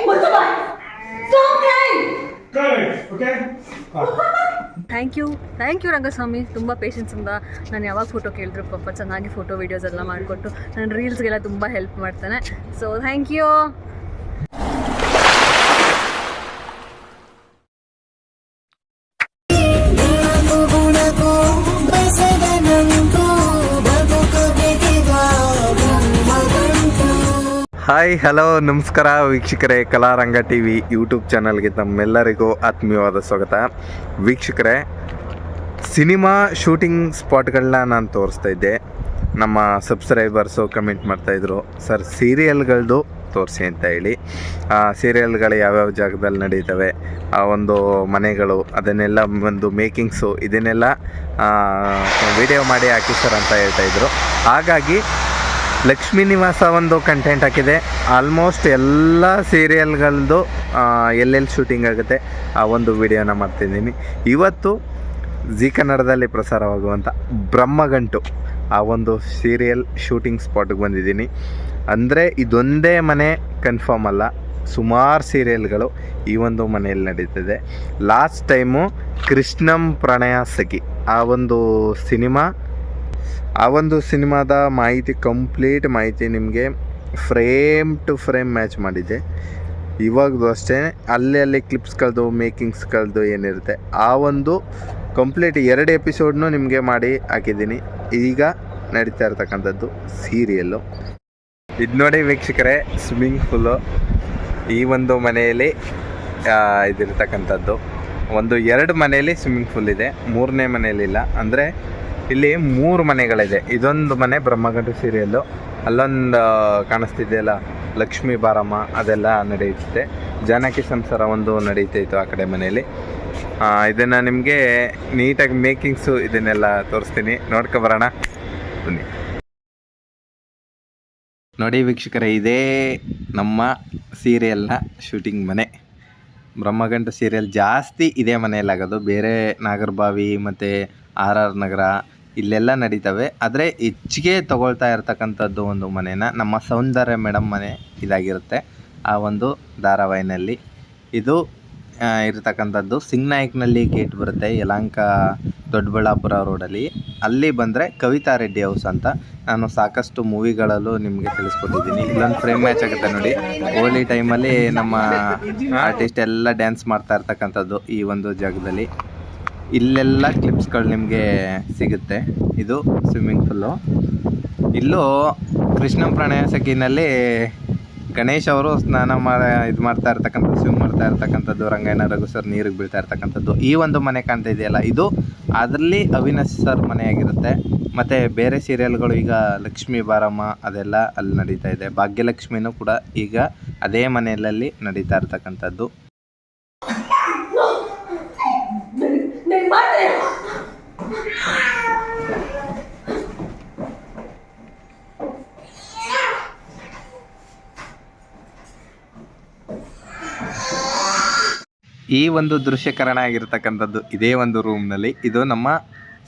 Mustafa, stop crying. Good. Okay. Thank you thank you Rangaswamy ತುಂಬ ಪೇಷನ್ಸಿಂದ ನಾನು ಯಾವಾಗ ಫೋಟೋ ಕೇಳಿದ್ರು ಪಾಪ ಚೆನ್ನಾಗಿ ಫೋಟೋ ವೀಡಿಯೋಸ್ ಎಲ್ಲ ಮಾಡಿಕೊಟ್ಟು ನನ್ನ ರೀಲ್ಸ್ಗೆಲ್ಲ ತುಂಬ ಹೆಲ್ಪ್ ಮಾಡ್ತಾನೆ so thank you hi, hello, ನಮಸ್ಕಾರ ವೀಕ್ಷಕರೇ, ಕಲಾರಂಗ ಟಿ ವಿ ಯೂಟ್ಯೂಬ್ ಚಾನಲ್ಗೆ ತಮ್ಮೆಲ್ಲರಿಗೂ ಆತ್ಮೀಯವಾದ ಸ್ವಾಗತ. ವೀಕ್ಷಕರೇ, ಸಿನಿಮಾ ಶೂಟಿಂಗ್ ಸ್ಪಾಟ್ಗಳನ್ನ ನಾನು ತೋರಿಸ್ತಾ ಇದ್ದೆ. ನಮ್ಮ ಸಬ್ಸ್ಕ್ರೈಬರ್ಸು ಕಮೆಂಟ್ ಮಾಡ್ತಾಯಿದ್ರು ಸರ್ ಸೀರಿಯಲ್ಗಳದ್ದು ತೋರಿಸಿ ಅಂತ ಹೇಳಿ. ಆ ಸೀರಿಯಲ್ಗಳು ಯಾವ್ಯಾವ ಜಾಗದಲ್ಲಿ ನಡೀತವೆ, ಆ ಒಂದು ಮನೆಗಳು, ಅದನ್ನೆಲ್ಲ ಒಂದು ಮೇಕಿಂಗ್ಸು ಇದನ್ನೆಲ್ಲ ವಿಡಿಯೋ ಮಾಡಿ ಹಾಕಿ ಸರ್ ಅಂತ ಹೇಳ್ತಾಯಿದ್ರು ಹಾಗಾಗಿ ಲಕ್ಷ್ಮೀ ನಿವಾಸ ಒಂದು ಕಂಟೆಂಟ್ ಹಾಕಿದೆ. ಆಲ್ಮೋಸ್ಟ್ ಎಲ್ಲ ಸೀರಿಯಲ್ಗಳದ್ದು ಎಲ್ಲೆಲ್ಲಿ ಶೂಟಿಂಗ್ ಆಗುತ್ತೆ, ಆ ಒಂದು ವಿಡಿಯೋನ ಮಾಡ್ತಿದ್ದೀನಿ. ಇವತ್ತು ಜಿ ಕನ್ನಡದಲ್ಲಿ ಪ್ರಸಾರವಾಗುವಂಥ ಬ್ರಹ್ಮಗಂಟು ಆ ಒಂದು ಸೀರಿಯಲ್ ಶೂಟಿಂಗ್ ಸ್ಪಾಟ್ಗೆ ಬಂದಿದ್ದೀನಿ. ಅಂದರೆ ಇದೊಂದೇ ಮನೆ ಕನ್ಫರ್ಮ್ ಅಲ್ಲ, ಸುಮಾರು ಸೀರಿಯಲ್ಗಳು ಈ ಒಂದು ಮನೆಯಲ್ಲಿ ನಡೀತಿದೆ. ಲಾಸ್ಟ್ ಟೈಮು ಕೃಷ್ಣಂ ಪ್ರಣಯ ಸಖಿ ಆ ಒಂದು ಸಿನಿಮಾ ಆ ಒಂದು ಸಿನಿಮಾದ ಮಾಹಿತಿ, ಕಂಪ್ಲೀಟ್ ಮಾಹಿತಿ ನಿಮಗೆ ಫ್ರೇಮ್ ಟು ಫ್ರೇಮ್ ಮ್ಯಾಚ್ ಮಾಡಿದ್ದೆ ಇವಾಗದು ಅಷ್ಟೇ, ಅಲ್ಲಿ ಕಳೆದು ಮೇಕಿಂಗ್ಸ್ ಕಳೆದು ಏನಿರುತ್ತೆ, ಆ ಒಂದು ಕಂಪ್ಲೀಟ್ ಎರಡು ಎಪಿಸೋಡ್ನು ನಿಮಗೆ ಮಾಡಿ ಹಾಕಿದ್ದೀನಿ. ಈಗ ನಡೀತಾ ಇರ್ತಕ್ಕಂಥದ್ದು ಸೀರಿಯಲ್ಲು ಇದು ನೋಡಿ ವೀಕ್ಷಕರೇ ಸ್ವಿಮ್ಮಿಂಗ್ ಪೂಲು ಈ ಒಂದು ಮನೆಯಲ್ಲಿ ಇದಿರ್ತಕ್ಕಂಥದ್ದು. ಒಂದು ಎರಡು ಮನೆಯಲ್ಲಿ ಸ್ವಿಮ್ಮಿಂಗ್ ಫುಲ್ ಇದೆ. ಮೂರನೇ ಮನೆಯಲ್ಲಿಲ್ಲ ಅಂದರೆ ಇಲ್ಲಿ ಮೂರು ಮನೆಗಳಿದೆ. ಇದೊಂದು ಮನೆ ಬ್ರಹ್ಮಗಂಟು ಸೀರಿಯಲ್ಲು. ಅಲ್ಲೊಂದು ಕಾಣಿಸ್ತಿದೆಯಲ್ಲ, ಲಕ್ಷ್ಮೀ ಬಾರಮ್ಮ, ಅದೆಲ್ಲ ನಡೆಯುತ್ತೆ. ಜಾನಕಿ ಸಂಸಾರ ಒಂದು ನಡೀತಿತ್ತು ಆ ಕಡೆ ಮನೆಯಲ್ಲಿ. ಇದನ್ನು ನಿಮಗೆ ನೀಟಾಗಿ ಮೇಕಿಂಗ್ಸು ಇದನ್ನೆಲ್ಲ ತೋರಿಸ್ತೀನಿ. ನೋಡ್ಕೊ ಬರೋಣ. ಬನ್ನಿ. ನೋಡಿ ವೀಕ್ಷಕರೇ, ಇದೇ ನಮ್ಮ ಸೀರಿಯಲ್ನ ಶೂಟಿಂಗ್ ಮನೆ. ಬ್ರಹ್ಮಗಂಟ ಸೀರಿಯಲ್ ಜಾಸ್ತಿ ಇದೇ ಮನೆಯಲ್ಲಾಗೋದು. ಬೇರೆ ನಾಗರಬಾವಿ ಮತ್ತು ಆರ್ ಆರ್ ನಗರ ಇಲ್ಲೆಲ್ಲ ನಡೀತವೆ. ಆದರೆ ಹೆಚ್ಚಿಗೆ ತಗೊಳ್ತಾ ಇರ್ತಕ್ಕಂಥದ್ದು ಒಂದು ಮನೆನ ನಮ್ಮ ಸೌಂದರ್ಯ ಮೇಡಮ್ ಮನೆ ಇದಾಗಿರುತ್ತೆ. ಆ ಒಂದು ಧಾರಾವಾಹಿನಲ್ಲಿ. ಇದು ಇರ್ತಕ್ಕಂಥದ್ದು ಸಿಂಗ್ನಾಯಕ್ನಲ್ಲಿ ಗೇಟ್ ಬರುತ್ತೆ ಯಲಾಂಕ ದೊಡ್ಡಬಳ್ಳಾಪುರ ರೋಡಲ್ಲಿ. ಅಲ್ಲಿ ಬಂದರೆ ಕವಿತಾ ರೆಡ್ಡಿ ಹೌಸ್ ಅಂತ. ನಾನು ಸಾಕಷ್ಟು ಮೂವಿಗಳಲ್ಲೂ ನಿಮಗೆ ತಿಳಿಸ್ಕೊಟ್ಟಿದ್ದೀನಿ. ಇಲ್ಲೊಂದು ಫ್ರೇಮ್ ಮ್ಯಾಚ್ ಆಗುತ್ತೆ ನೋಡಿ. ಹೋಲಿ ಟೈಮಲ್ಲಿ ನಮ್ಮ ಆರ್ಟಿಸ್ಟ್ ಎಲ್ಲ ಡ್ಯಾನ್ಸ್ ಮಾಡ್ತಾ ಇರ್ತಕ್ಕಂಥದ್ದು ಈ ಒಂದು ಜಾಗದಲ್ಲಿ. ಇಲ್ಲೆಲ್ಲ ಕ್ಲಿಪ್ಸ್ಗಳು ನಿಮಗೆ ಸಿಗುತ್ತೆ. ಇದು ಸ್ವಿಮ್ಮಿಂಗ್ ಫುಲ್ಲು ಇಲ್ಲೂ ಕೃಷ್ಣ ಪ್ರಣಯ ಸಖಿನಲ್ಲಿ ಗಣೇಶ್ ಅವರು ಸ್ನಾನ ಮಾಡ, ಇದು ಮಾಡ್ತಾ ಇರ್ತಕ್ಕಂಥ ಸ್ವಿಮ್ ಮಾಡ್ತಾ ಇರ್ತಕ್ಕಂಥದ್ದು ರಂಗಾಯಣ ರಘು ಸರ್ ನೀರಿಗೆ ಬೀಳ್ತಾ ಇರ್ತಕ್ಕಂಥದ್ದು, ಈ ಒಂದು ಮನೆ ಕಾಣ್ತಾ ಇದೆಯಲ್ಲ, ಇದು ಅದರಲ್ಲಿ ಅವಿನಾಶ್ ಸರ್ ಮನೆಯಾಗಿರುತ್ತೆ. ಮತ್ತು ಬೇರೆ ಸೀರಿಯಲ್ಗಳು ಈಗ ಲಕ್ಷ್ಮೀ ಬಾರಮ್ಮ ಅದೆಲ್ಲ ಅಲ್ಲಿ ನಡೀತಾ ಇದೆ. ಭಾಗ್ಯಲಕ್ಷ್ಮಿನೂ ಕೂಡ ಈಗ ಅದೇ ಮನೆಯಲ್ಲಿ ನಡೀತಾ ಇರ್ತಕ್ಕಂಥದ್ದು. ಈ ಒಂದು ದೃಶ್ಯಕರಣ ಆಗಿರ್ತಕ್ಕಂಥದ್ದು ಇದೇ ಒಂದು ರೂಮ್ನಲ್ಲಿ. ಇದು ನಮ್ಮ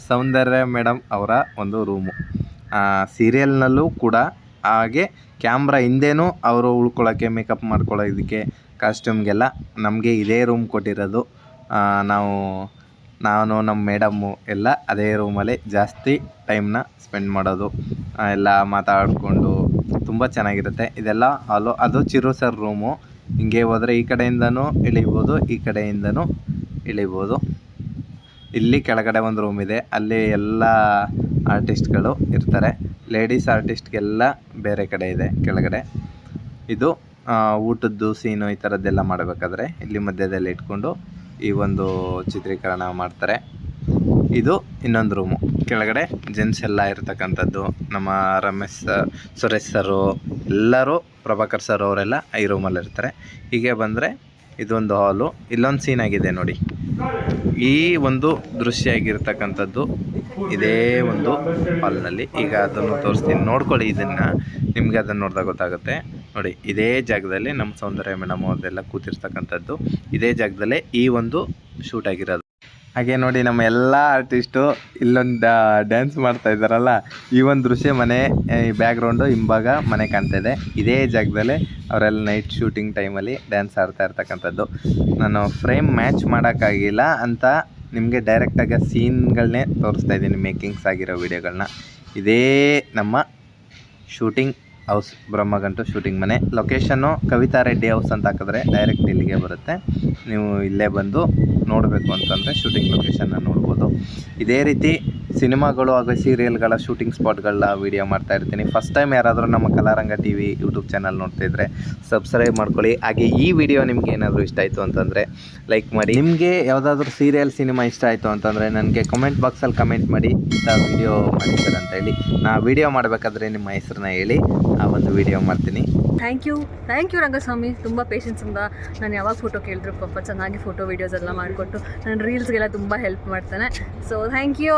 ಸೌಂದರ್ಯ ಮೇಡಮ್ ಅವರ ಒಂದು ರೂಮು. ಸೀರಿಯಲ್ನಲ್ಲೂ ಕೂಡ ಹಾಗೆ ಕ್ಯಾಮ್ರಾ ಹಿಂದೆನೂ ಅವರು ಉಳ್ಕೊಳ್ಳೋಕ್ಕೆ ಮೇಕಪ್ ಮಾಡ್ಕೊಳ್ಳೋದಕ್ಕೆ, ಕಾಸ್ಟ್ಯೂಮ್ಗೆಲ್ಲ ನಮಗೆ ಇದೇ ರೂಮ್ ಕೊಟ್ಟಿರೋದು. ನಾವು, ನಾನು, ನಮ್ಮ ಮೇಡಮ್ಮು ಎಲ್ಲ ಅದೇ ರೂಮಲ್ಲಿ ಜಾಸ್ತಿ ಟೈಮ್ನ ಸ್ಪೆಂಡ್ ಮಾಡೋದು ಎಲ್ಲ ಮಾತಾಡಿಕೊಂಡು ತುಂಬ ಚೆನ್ನಾಗಿರುತ್ತೆ. ಇದೆಲ್ಲ ಹಾಲು, ಅದು ಚಿರು ಸರ್ ರೂಮು. ಹಿಂಗೆ ಹೋದರೆ ಈ ಕಡೆಯಿಂದನೂ ಇಳಿಬೋದು, ಈ ಕಡೆಯಿಂದನೂ ಇಳಿಬೋದು. ಇಲ್ಲಿ ಕೆಳಗಡೆ ಒಂದು ರೂಮ್ ಇದೆ, ಅಲ್ಲಿ ಎಲ್ಲ ಆರ್ಟಿಸ್ಟ್ಗಳು ಇರ್ತಾರೆ. ಲೇಡೀಸ್ ಆರ್ಟಿಸ್ಟ್ಗೆಲ್ಲ ಬೇರೆ ಕಡೆ ಇದೆ, ಕೆಳಗಡೆ. ಇದು ಊಟದ್ದು ಸೀನು ಈ ಥರದ್ದೆಲ್ಲ ಮಾಡಬೇಕಾದ್ರೆ ಇಲ್ಲಿ ಮಧ್ಯದಲ್ಲಿ ಇಟ್ಕೊಂಡು ಈ ಒಂದು ಚಿತ್ರೀಕರಣ ಮಾಡ್ತಾರೆ. ಇದು ಇನ್ನೊಂದು ರೂಮು ಕೆಳಗಡೆ ಜೆಂಟ್ಸ್ ಎಲ್ಲ ಇರ್ತಕ್ಕಂಥದ್ದು, ನಮ್ಮ ರಮೇಶ್ ಸರ್, ಸುರೇಶ್ ಸರು ಎಲ್ಲರೂ ಪ್ರಭಾಕರ್ ಸರ್ ಅವರೆಲ್ಲ ಐ ರೂಮಲ್ಲಿ ಇರ್ತಾರೆ. ಹೀಗೆ ಬಂದರೆ ಇದೊಂದು ಹಾಲು ಇಲ್ಲೊಂದು ಸೀನ್ ಆಗಿದೆ ನೋಡಿ. ಈ ಒಂದು ದೃಶ್ಯ ಆಗಿರ್ತಕ್ಕಂಥದ್ದು ಇದೇ ಒಂದು ಹಾಲ್ನಲ್ಲಿ ಈಗ ಅದನ್ನು ತೋರಿಸ್ತೀನಿ. ನೋಡ್ಕೊಳ್ಳಿ ಇದನ್ನು. ನಿಮಗೆ ಅದನ್ನು ನೋಡಿದಾಗ ಗೊತ್ತಾಗುತ್ತೆ. ನೋಡಿ, ಇದೇ ಜಾಗದಲ್ಲಿ ನಮ್ಮ ಸೌಂದರ್ಯ ಮೇಡಮ್ ಅವ್ರದ್ದೆಲ್ಲ ಕೂತಿರ್ತಕ್ಕಂಥದ್ದು. ಇದೇ ಜಾಗದಲ್ಲೇ ಈ ಒಂದು ಶೂಟ್ ಆಗಿರೋದು. ಹಾಗೆ ನೋಡಿ ನಮ್ಮ ಎಲ್ಲ ಆರ್ಟಿಸ್ಟು ಇಲ್ಲೊಂದು ಡ್ಯಾನ್ಸ್ ಮಾಡ್ತಾ ಇದ್ದಾರಲ್ಲ? ಈ ಒಂದು ದೃಶ್ಯ ಮನೆ ಬ್ಯಾಕ್ಗ್ರೌಂಡು ಹಿಂಭಾಗ ಮನೆ ಕಾಣ್ತಾ ಇದೆ. ಇದೇ ಜಾಗದಲ್ಲಿ ಅವರೆಲ್ಲ ನೈಟ್ ಶೂಟಿಂಗ್ ಟೈಮಲ್ಲಿ ಡ್ಯಾನ್ಸ್ ಆಡ್ತಾ ಇರ್ತಕ್ಕಂಥದ್ದು. ನಾನು ಫ್ರೇಮ್ ಮ್ಯಾಚ್ ಮಾಡೋಕ್ಕಾಗಿಲ್ಲ ಅಂತ ನಿಮಗೆ ಡೈರೆಕ್ಟಾಗಿ ಸೀನ್ಗಳನ್ನೇ ತೋರಿಸ್ತಾ ಇದ್ದೀನಿ ಮೇಕಿಂಗ್ಸ್ ಆಗಿರೋ ವಿಡಿಯೋಗಳನ್ನ ಇದೇ ನಮ್ಮ ಶೂಟಿಂಗ್ ಹೌಸ್ ಬ್ರಹ್ಮಗಂಟು ಶೂಟಿಂಗ್ ಮನೆ. ಲೊಕೇಶನ್ನು ಕವಿತಾ ರೆಡ್ಡಿ ಹೌಸ್ ಅಂತ ಹಾಕಿದ್ರೆ ಡೈರೆಕ್ಟ್ ಇಲ್ಲಿಗೆ ಬರುತ್ತೆ. ನೀವು ಇಲ್ಲೇ ಬಂದು ನೋಡಬೇಕು ಅಂತಂದರೆ ಶೂಟಿಂಗ್ ಲೊಕೇಶನ್ನ ನೋಡ್ಬೋದು. ಇದೇ ರೀತಿ ಸಿನಿಮಾಗಳು ಹಾಗೂ ಸೀರಿಯಲ್ಗಳ ಶೂಟಿಂಗ್ ಸ್ಪಾಟ್ಗಳನ್ನ ವೀಡಿಯೋ ಮಾಡ್ತಾ ಇರ್ತೀನಿ. ಫಸ್ಟ್ ಟೈಮ್ ಯಾರಾದರೂ ನಮ್ಮ Kalaranga T V YouTube channel ನೋಡ್ತಿದ್ರೆ ಸಬ್ಸ್ಕ್ರೈಬ್ ಮಾಡ್ಕೊಳ್ಳಿ. ಹಾಗೆ ಈ ವಿಡಿಯೋ ನಿಮ್ಗೆ ಏನಾದರೂ ಇಷ್ಟ ಆಯಿತು ಅಂತಂದರೆ ಲೈಕ್ ಮಾಡಿ. ನಿಮಗೆ ಯಾವುದಾದ್ರೂ ಸೀರಿಯಲ್ ಸಿನಿಮಾ ಇಷ್ಟ ಆಯಿತು ಅಂತಂದರೆ ನನಗೆ ಕಮೆಂಟ್ ಬಾಕ್ಸಲ್ಲಿ ಕಮೆಂಟ್ ಮಾಡಿ ಇಂಥ ವಿಡಿಯೋ ಮಾಡಿದ್ದಾರೆ ಅಂತ ಹೇಳಿ. ನಾ ವಿಡಿಯೋ ಮಾಡಬೇಕಾದ್ರೆ ನಿಮ್ಮ ಹೆಸರನ್ನ ಹೇಳಿ. ಆ ಒಂದು ವಿಡಿಯೋ ಮಾಡ್ತೀನಿ. Thank you thank you Rangaswamy. ತುಂಬ ಪೇಷನ್ಸಿಂದ ನಾನು ಯಾವಾಗ ಫೋಟೋ ಕೇಳಿದ್ರು ಪಾಪ ಚೆನ್ನಾಗಿ ಫೋಟೋ ವೀಡಿಯೋಸ್ ಎಲ್ಲ ಮಾಡಿಕೊಟ್ಟು ನನ್ನ ರೀಲ್ಸ್ಗೆಲ್ಲ ತುಂಬ ಹೆಲ್ಪ್ ಮಾಡ್ತಾನೆ. So thank you